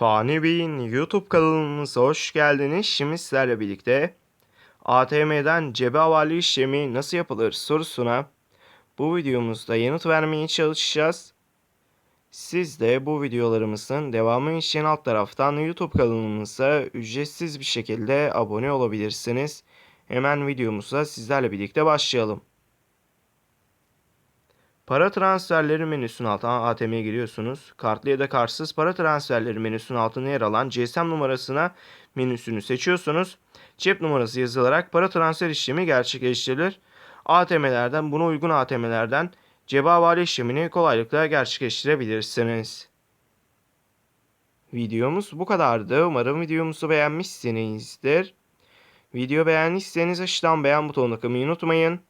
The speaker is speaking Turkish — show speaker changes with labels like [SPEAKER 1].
[SPEAKER 1] Fani Bey'in YouTube kanalımıza hoş geldiniz. Şimdi sizlerle birlikte ATM'den cebe havale işlemi nasıl yapılır sorusuna bu videomuzda yanıt vermeye çalışacağız. Siz de bu videolarımızın devamı için alt taraftan YouTube kanalımıza ücretsiz bir şekilde abone olabilirsiniz. Hemen videomuza sizlerle birlikte başlayalım. Para transferleri menüsünün altına ATM'ye giriyorsunuz. Kartlı ya da kartsız para transferleri menüsünün altına yer alan GSM numarasına menüsünü seçiyorsunuz. Cep numarası yazılarak para transfer işlemi gerçekleştirilir. ATM'lerden buna uygun ATM'lerden cebe havale işlemini kolaylıkla gerçekleştirebilirsiniz. Videomuz bu kadardı. Umarım videomuzu beğenmişsinizdir. Video beğendiyseniz aşağıdan beğen butonuna tıklamayı unutmayın.